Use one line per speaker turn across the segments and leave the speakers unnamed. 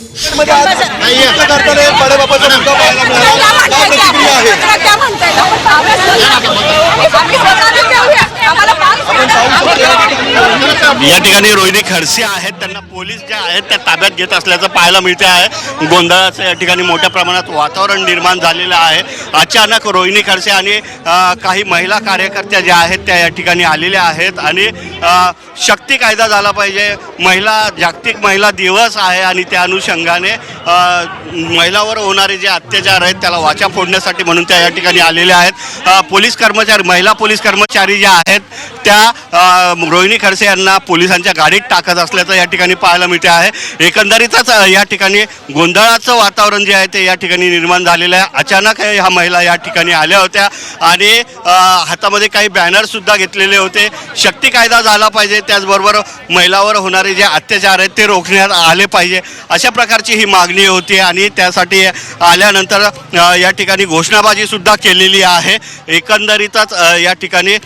पत्रकारांकडे बडेबापाचा मुद्दा पाहायला मिळाला.
या ठिकाणी रोहिणी खडसे आहेत त्यांना पोलीस ज्या आहेत त्या ताब्यात घेत असल्याचं पाहायला मिळते आहे. गोंधळाचं या ठिकाणी मोठ्या प्रमाणात वातावरण निर्माण झालेलं आहे. अचानक रोहिणी खडसे आणि काही महिला कार्यकर्त्या ज्या आहेत त्या या ठिकाणी आलेल्या आहेत. आणि शक्ती कायदा झाला पाहिजे. महिला जागतिक महिला दिवस आहे आणि त्या अनुषंगाने महिलावर होणारे जे अत्याचार आहेत त्याला वाचा फोडण्यासाठी म्हणून त्या या ठिकाणी आलेल्या आहेत. पोलीस कर्मचारी महिला पोलीस कर्मचारी ज्या आहेत त्या रोहिणी खडसे यांना पोलिसांच्या गाडीत टाकत असल्याचं या ठिकाणी पाहायला मिळते आहे. एकंदरीतच या ठिकाणी गोंधळाचं वातावरण जे आहे ते या ठिकाणी निर्माण झालेलं आहे. अचानक ह्या महिला या ठिकाणी आल्या होत्या आणि हातामध्ये काही बॅनरसुद्धा घेतलेले होते. शक्ती कायदा झाला पाहिजे त्याचबरोबर महिलावर होणारे जे अत्याचार आहेत ते रोखण्यात आले पाहिजे. अशा प्रकारची ही मागणी होती आणि त्यासाठी आल्यानंतर या ठिकाणी घोषणाबाजीसुद्धा केलेली आहे. एकंदरीतच या ठिकाणी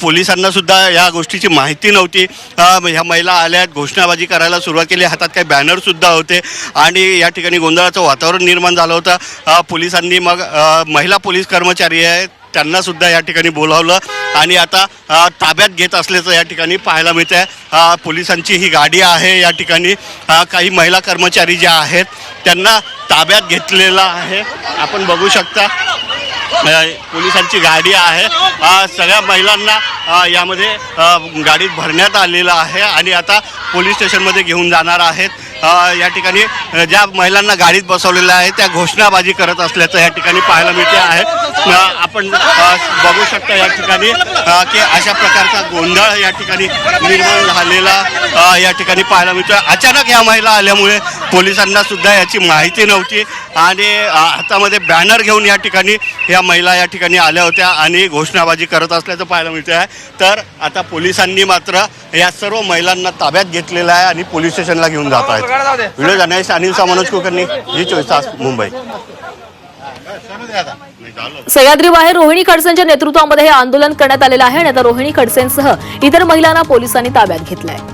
पोलिसांनासुद्धा या गोष्टीची माहिती नव्हती. आता ह्या महिला आल्यात घोषणाबाजी करायला सुरुवात केली. हातात काही बॅनरसुद्धा होते. आणि या ठिकाणी गोंधळाचं वातावरण निर्माण झालं होतं. पोलिसांनी मग महिला पोलीस कर्मचारी आहेत. त्यांना सुद्धा या ठिकाणी बोलावलं. आणि आता ताब्यात घेत असल्याचं या ठिकाणी पाहायला मिळतं आहे पोलिसांची ही गाडी आहे या ठिकाणी. काही महिला कर्मचारी ज्या आहेत त्यांना ताब्यात घेतलेला आहे. आपण बघू शकता. पोलिसांची गाडी आहे. सगळ्या महिलांना यामध्ये गाडीत भरण्यात आलेलं आहे आणि आता पोलीस स्टेशनमध्ये घेऊन जाणार आहेत. या ठिकाणी ज्या महिलांना गाडीत बसवलेलं आहे त्या घोषणाबाजी करत असल्याचं या ठिकाणी पाहायला मिळते आहे. आपण बघू शकता या ठिकाणी की अशा प्रकारचा गोंधळ या ठिकाणी निर्माण झालेला या ठिकाणी पाहायला मिळतो अचानक या महिला आल्यामुळे पोलिसांना सुद्धा याची माहिती नव्हती. आणि हातामध्ये बॅनर घेऊन या ठिकाणी या महिला या ठिकाणी आल्या होत्या आणि घोषणाबाजी करत असल्याचं पाहायला मिळते आहे तर आता पोलिसांनी मात्र या सर्व महिलांना ताब्यात घेतलेलं आहे आणि पोलीस स्टेशनला घेऊन जात आहेत. व्हिडिओ जर्नलिस्ट अनिल सा मनोज कुलकर्णी ही चोवीस तास मुंबई.
सह्याद्री बाहेर रोहिणी खडसेंच्या नेतृत्वामध्ये हे आंदोलन करण्यात आलेलं आहे आणि आता रोहिणी खडसेंसह इतर महिलांना पोलिसांनी ताब्यात घेतलंय.